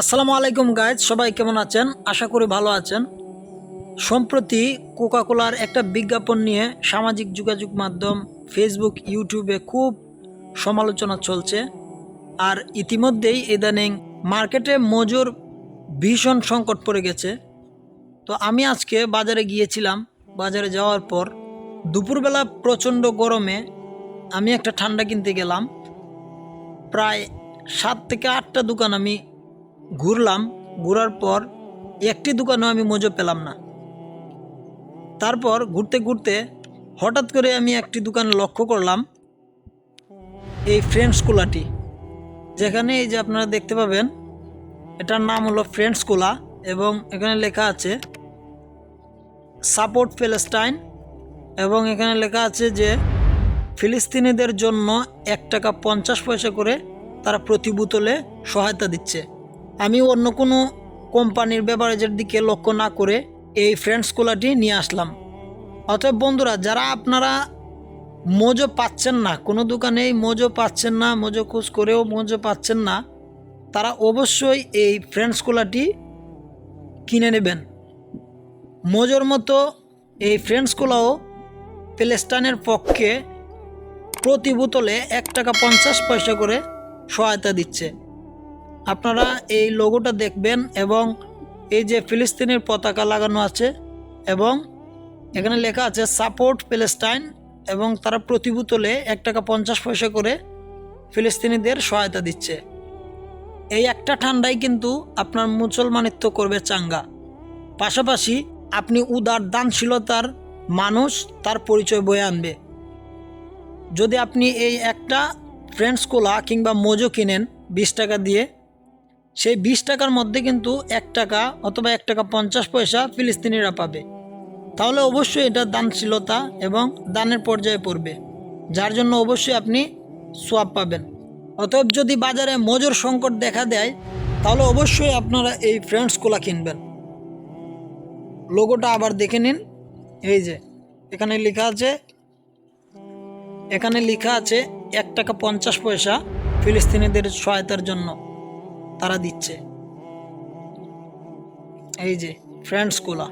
আসসালামু আলাইকুম গাইজ সবাই কেমন আছেন? আশা করি ভালো আছেন। সম্প্রতি কোকাকোলার একটা বিজ্ঞাপন নিয়ে সামাজিক যোগাযোগ মাধ্যম ফেসবুক ইউটিউবে খুব সমালোচনা চলছে। আর ইতিমধ্যেই ইদানিং মার্কেটে মজুর ভীষণ সংকট পড়ে গেছে। তো আমি আজকে বাজারে গিয়েছিলাম। বাজারে যাওয়ার পর দুপুরবেলা প্রচণ্ড গরমে আমি একটা ঠান্ডা কিনতে গেলাম। প্রায় সাত থেকে আটটা দোকান আমি ঘুরলাম, ঘোরার পর একটি দোকানেও আমি মজো পেলাম না। তারপর ঘুরতে ঘুরতে হঠাৎ করে আমি একটি দোকান লক্ষ্য করলাম, এই ফ্রেন্ডস কোলাটি যেখানে এই যে আপনারা দেখতে পাবেন, এটার নাম হলো ফ্রেন্ডস কোলা এবং এখানে লেখা আছে সাপোর্ট প্যালেস্টাইন এবং এখানে লেখা আছে যে, ফিলিস্তিনিদের জন্য এক টাকা পঞ্চাশ পয়সা করে তারা প্রতি বোতলে সহায়তা দিচ্ছে। আমি অন্য কোনো কোম্পানির বেভারেজের দিকে লক্ষ্য না করে এই ফ্রেন্ডস কোলাটি নিয়ে আসলাম। অতএব বন্ধুরা, যারা আপনারা মোজো পাচ্ছেন না, কোনো দোকানেই মোজো পাচ্ছেন না, মোজো খোঁজ করেও মোজো পাচ্ছেন না, তারা অবশ্যই এই ফ্রেন্ডস কোলাটি কিনে নেবেন। মোজোর মতো এই ফ্রেন্ডস কোলাও প্যালেস্টাইনের পক্ষে প্রতি বোতলে এক টাকা পঞ্চাশ পয়সা করে সহায়তা দিচ্ছে। আপনারা এই লোগোটা দেখবেন এবং এই যে ফিলিস্তিনের পতাকা লাগানো আছে এবং এখানে লেখা আছে সাপোর্ট প্যালেস্টাইন এবং তারা প্রতি বোতলে এক টাকা পঞ্চাশ পয়সা করে ফিলিস্তিনিদের সহায়তা দিচ্ছে। এই একটা ঠান্ডাই কিন্তু আপনার মুসলমানিত্ব করবে চাঙ্গা। পাশাপাশি আপনি উদার, দানশীলতার মানুষ, তার পরিচয় বয়ে আনবে। যদি আপনি এই একটা ফ্রেন্ডস কোলা কিংবা মোজো কিনেন, বিশ টাকা দিয়ে সেই বিশ টাকার মধ্যে কিন্তু এক টাকা অথবা এক টাকা পঞ্চাশ পয়সা ফিলিস্তিনিরা পাবে। তাহলে অবশ্যই এটা দানশীলতা এবং দানের পর্যায়ে পড়বে, যার জন্য অবশ্যই আপনি সোয়াব পাবেন। অতএব যদি বাজারে মজুর সংকট দেখা দেয়, তাহলে অবশ্যই আপনারা এই ফ্রেন্ডস কোলা কিনবেন। লোগোটা আবার দেখে নিন। এই যে, এখানে লেখা আছে, এখানে লেখা আছে এক টাকা পঞ্চাশ পয়সা ফিলিস্তিনিদের সহায়তার জন্য। তারা দিচ্ছে। এই যে ফ্রেন্ডস কোলা